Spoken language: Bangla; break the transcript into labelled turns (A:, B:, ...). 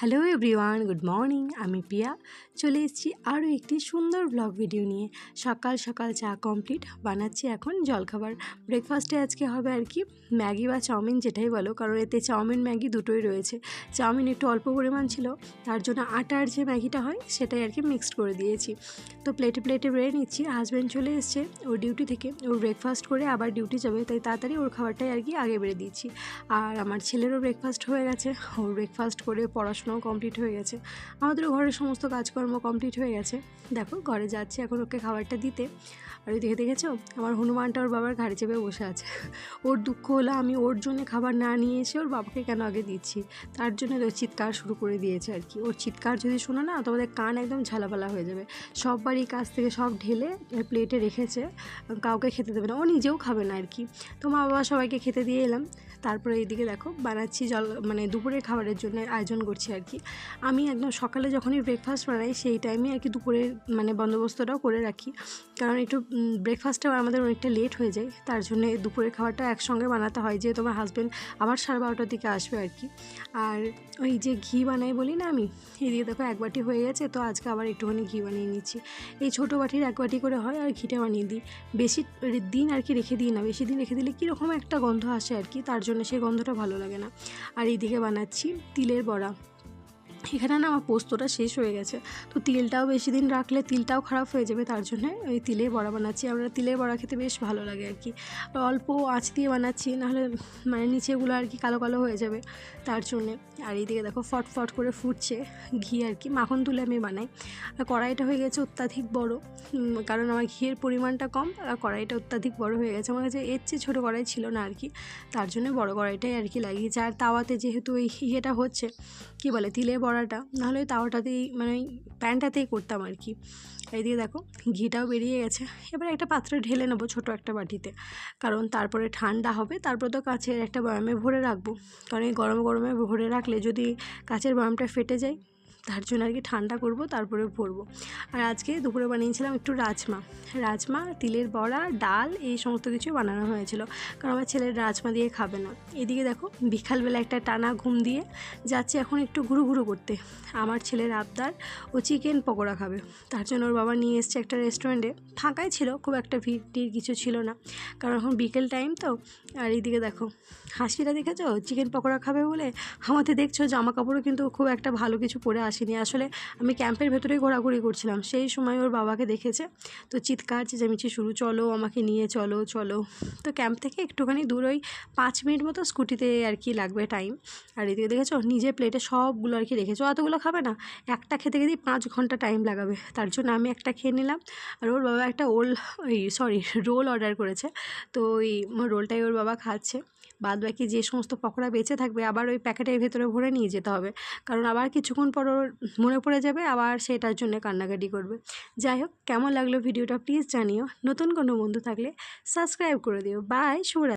A: হ্যালো এভরিওয়ান গুড মর্নিং আমি পিয়া চলে এসেছি আরও একটি সুন্দর ব্লগ ভিডিও নিয়ে। সকাল সকাল চা কমপ্লিট বানাচ্ছি এখন জলখাবার। ব্রেকফাস্টে আজকে হবে আর কি ম্যাগি বা চাউমিন যেটাই বলো, কারণ এতে চাউমিন, ম্যাগি দুটোই রয়েছে। চাউমিন একটু অল্প পরিমাণ ছিল, তার জন্য আটার যে ম্যাগিটা হয় সেটাই আর কি মিক্সড করে দিয়েছি। তো প্লেটে প্লেটে বেড়ে নিচ্ছি হাজব্যান্ড চলে এসছে ওর ডিউটি থেকে। ওর ব্রেকফাস্ট করে আবার ডিউটি যাবে, তাই তাড়াতাড়ি ওর খাবারটাই আর কি আগে বেড়ে দিচ্ছি। আর আমার ছেলেরও ব্রেকফাস্ট হয়ে গেছে, ওর ব্রেকফাস্ট করে পড়াশোনাও কমপ্লিট হয়ে গেছে। আমাদেরও ঘরের সমস্ত কাজকর্ম কমপ্লিট হয়ে গেছে। দেখো, ঘরে যাচ্ছি এখন ওকে খাবারটা দিতে। আর ওই দেখে দেখেছ? আমার হনুমানটা ওর বাবার ঘাড়ে চেপে বসে আছে। ওর দুঃখ হলো আমি ওর জন্য খাবার না নিয়ে এসে ওর বাবাকে কেন আগে দিচ্ছি? তার জন্য তো চিৎকার শুরু করে দিয়েছে আর কি। ওর চিৎকার যদি শোনো না, তোমাদের কান একদম ঝালাপালা হয়ে যাবে। সব বাড়ির কাছ থেকে সব ঢেলে প্লেটে রেখেছে। কাউকে খেতে দেবে না। ও নিজেও খাবে না আর কি। তো মা বাবা সবাইকে খেতে দিয়ে এলাম। তারপরে এইদিকে দেখো বানাচ্ছি জল মানে দুপুরের খাবারের জন্য আয়োজন করছি আর কি। আমি একদম সকালে যখনই ব্রেকফাস্ট বানাই সেই টাইমে আর কি দুপুরের মানে বন্দোবস্তটাও করে রাখি। কারণ একটু ব্রেকফাস্টটাও আমাদের অনেকটা লেট হয়ে যায়। তার জন্য দুপুরের খাবারটা একসঙ্গে বানাতে হয়, যেহেতু আমার হাজব্যান্ড আবার সাড়ে বারোটার দিকে আসবে আর কি। আর ওই যে ঘি বানাই বলি না আমি, এদিকে দেখো এক বাটি হয়ে গেছে, তো আজকে আবার একটুখানি ঘি বানিয়ে নিচ্ছি। এই ছোটো বাটির এক বাটি করে হয় আর ঘিটা বানিয়ে দিই। বেশি দিন আর কি রেখে দিই না, বেশি দিন রেখে দিলে কীরকম একটা গন্ধ আসে আর কি, তার জন্য সেই গন্ধটা ভালো লাগে না। আর এইদিকে বানাচ্ছি তিলের বড়া। এখানে না আমার পোস্তটা শেষ হয়ে গেছে। তো তিলটাও বেশি দিন রাখলে তিলটাও খারাপ হয়ে যাবে, তার জন্য ওই তিলের বড়া বানাচ্ছি। আমরা তিলের বড়া খেতে বেশ ভালো লাগে আর কি। অল্প আঁচ দিয়ে বানাচ্ছি, নাহলে মানে নিচেগুলো আর কি কালো কালো হয়ে যাবে, তার জন্যে। আর এইদিকে দেখো ফট ফট করে ফুটছে ঘি আর কি, মাখন তুলে আমি বানাই। আর কড়াইটা হয়ে গেছে অত্যাধিক বড় কারণ আমার ঘিয়ের পরিমাণটা কম, আর কড়াইটা অত্যাধিক বড় হয়ে গেছে। আমার কাছে এর চেয়ে ছোটো কড়াই ছিল না আর কি, তার জন্য বড় কড়াইটাই আর কি লাগিয়েছে। আর তাওয়াতে যেহেতু ওই ইয়েটা হচ্ছে, কী বলে তিলের বড়াটা নাহলে ওই তাওয়াটাতেই মানে ওই প্যান্টটাতেই করতাম আর কি। এইদিকে দেখো, ঘিটাও বেরিয়ে গেছে। এবার একটা পাত্রে ঢেলে নেব ছোটো একটা বাটিতে। কারণ তারপরে ঠান্ডা হবে, তারপর তো কাছের একটা বয়ামে ভরে রাখব। কারণ এই গরম গরমে ভরে রাখলে যদি কাছের বয়ামটা ফেটে যায় তার জন্য আর কি ঠান্ডা করব, তারপরে ভরবো। আর আজকে দুপুরে বানিয়েছিলাম একটু রাজমা। রাজমা, তিলের বড়া, ডাল, এই সমস্ত কিছু বানানো হয়েছিল। কারণ আমার ছেলের রাজমা দিয়ে খাবে না। এদিকে দেখো, বিকালবেলা একটা টানা ঘুম দিয়ে যাচ্ছে এখন একটু ঘুরু ঘুরু করতে। আমার ছেলের আবদার ও চিকেন পকোড়া খাবে। তার জন্য ওর বাবা নিয়ে এসছে একটা রেস্টুরেন্টে। ফাঁকাই ছিল, খুব একটা ভিড় কিছু ছিল না। কারণ এখন বিকেল টাইম তো। আর এইদিকে দেখো, হাসিটা দেখেছ? চিকেন পকোড়া খাবে বলে? আমাদের দেখছ জামা কাপড়ও কিন্তু খুব একটা ভালো কিছু পরে আসেনি। আসলে আমি ক্যাম্পের ভেতরেই ঘোরাঘুরি করছিলাম। সেই সময় ওর বাবাকে দেখেছে। তো চিৎকার, চেঁচামেচি শুরু, চলো আমাকে নিয়ে চলো চলো। তো ক্যাম্প থেকে একটুখানি দূর ওই পাঁচ মিনিট মতো স্কুটিতে আর কি লাগবে টাইম আর এদিকে দেখেছ? নিজের প্লেটে সবগুলো আর কি রেখেছো। অতগুলো খাবে না। একটা খেতে খেতেই পাঁচ ঘণ্টা টাইম লাগাবে। তার জন্য আমি একটা খেয়ে নিলাম। আর ওর বাবা একটা ওল, ওই সরি রোল অর্ডার করেছে। তো ওই, রোলটাই ওর বাবা খাচ্ছে। বাদ বাকি যে সমস্ত পকোড়া বেঁচে থাকবে আবার ওই প্যাকেটের ভেতরে ভরে নিয়ে যেতে হবে। কারণ আবার কিছুক্ষণ পর ওর মনে পড়ে যাবে, আবার সেটার জন্য কান্নাকাটি করবে। যাই হোক, কেমন লাগল ভিডিওটা প্লিজ জানিও। নতুন কোনো বন্ধু থাকলে সাবস্ক্রাইব করে দিও। বাই, শুভরাত্রি।